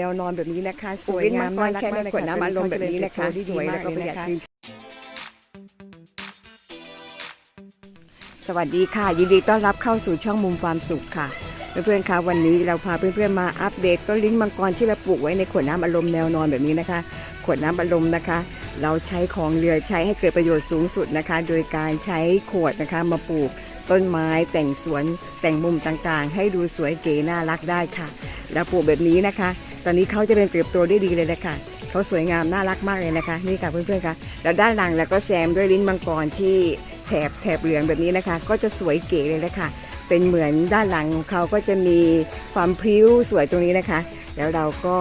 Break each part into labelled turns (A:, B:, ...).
A: แนวนอนแบบนี้นะคะส
B: ปลูก
A: วย
B: ลิ้น
A: งา
B: มั
A: ม
B: งกร
A: น่ารัก
B: แค่
A: มาก
B: ใน
A: เลย
B: ขวดน้ำอัดลมแบบนี้นะคะ
A: ที่
B: สวยแล้วก็ประหยัดพื้นสวัสดีค่ะ ยินดีต้อนรับเข้าสู่ช่องมุมความสุขค่ะ เพื่อนๆคะวันนี้เราพาเพื่อนๆมาอัปเดตต้นลิ้นมังกรที่เราปลูกไว้ในขวดน้ำอารมณ์แนวนอนแบบนี้นะคะ ขวดน้ำอารมณ์นะคะ เราใช้ของเหลือใช้ให้เกิดประโยชน์สูงสุดนะคะ โดยการใช้ขวดนะคะมาปลูกต้นไม้แต่งสวนแต่งมุมต่างๆ ให้ดูสวยเก๋น่ารักได้ค่ะ แล้วปลูกแบบนี้นะคะ ตอนนี้เขาจะเป็นเติบโตได้ดีเลยนะคะเขาสวยงามน่ารักมากเลยนะคะ นี่ค่ะเพื่อนๆคะแล้วด้านหลังแล้วก็แซมด้วยลิ้นมังกรที่แถบแถบเหลืองแบบนี้นะคะ ก็จะสวยเก๋เลยนะคะเป็นเหมือนด้านหลังของเขาก็จะมีความพริ้วสวยตรงนี้นะคะ แล้วเราก็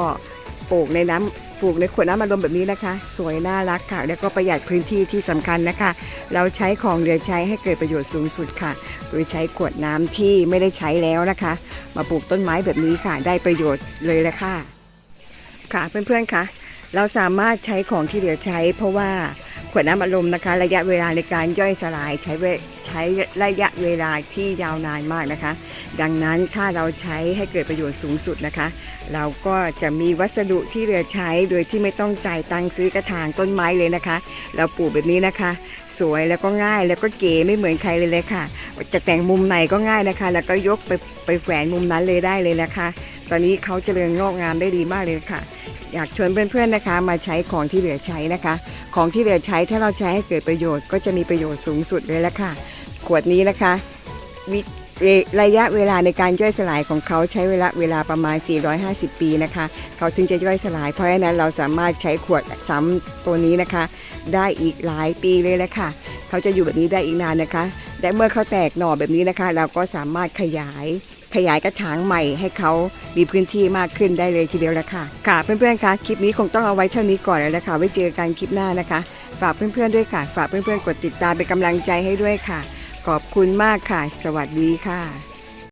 B: ปลูกในน้ำปลูกในขวดน้ำอัดลมแบบนี้นะคะ สวยน่ารักค่ะ แล้วก็ประหยัดพื้นที่ที่สำคัญนะคะ เราใช้ของเหลือใช้ให้เกิดประโยชน์สูงสุดค่ะ โดยใช้ขวดน้ำที่ไม่ได้ใช้แล้วนะคะ มาปลูกต้นไม้แบบนี้ค่ะ ได้ประโยชน์เลยแหละค่ะ ค่ะเพื่อนๆคะเราสามารถใช้ของที่เหลือใช้ เพราะว่าขวดน้ำอัดลมนะคะ ระยะเวลาในการย่อยสลายใช้ใช้ระยะเวลาที่ยาวนานมากนะคะ ดังนั้นถ้าเราใช้ให้เกิดประโยชน์สูงสุดนะคะ เราก็จะมีวัสดุที่เหลือใช้โดยที่ไม่ต้องจ่ายตังค์ซื้อกระถางต้นไม้เลยนะคะ เราปลูกแบบนี้นะคะ สวยแล้วก็ง่ายแล้วก็เก๋ไม่เหมือนใครเลยเลยค่ะ จะแต่งมุมไหนก็ง่ายนะคะ แล้วก็ยกไปไปแขวนมุมนั้นเลยได้เลยนะคะ ตอนนี้เขาเจริญงอกงามได้ดีมากเลยค่ะ อยากชวนเพื่อนๆนะคะ มาใช้ของที่เหลือใช้นะคะ ของที่เหลือใช้ถ้าเราใช้ให้เกิดประโยชน์ก็จะมีประโยชน์สูงสุดเลยละค่ะ ขวดนี้นะคะวิรระยะเวลาในการย่อยสลายของเขาใช้เวลาเวลาประมาณ 450 ปีนะคะ เขาถึงจะย่อยสลาย เพราะฉะนั้นเราสามารถใช้ขวดซ้ำตัวนี้นะคะ ได้อีกหลายปีเลยละค่ะ เขาจะอยู่แบบนี้ได้อีกนานนะคะ และเมื่อเขาแตกหน่อแบบนี้นะคะ เราก็สามารถขยายขยายกระถางใหม่ให้เขามีพื้นที่มากขึ้นได้เลยทีเดียวละค่ะ ค่ะเพื่อนๆคะคลิปนี้คงต้องเอาไว้เท่านี้ก่อนแล้วละค่ะไว้เจอกันคลิปหน้านะคะ ฝากเพื่อนๆด้วยค่ะ ฝากเพื่อนๆกดติดตามเป็นกำลังใจให้ด้วยค่ะ ขอบคุณมากค่ะ สวัสดีค่ะ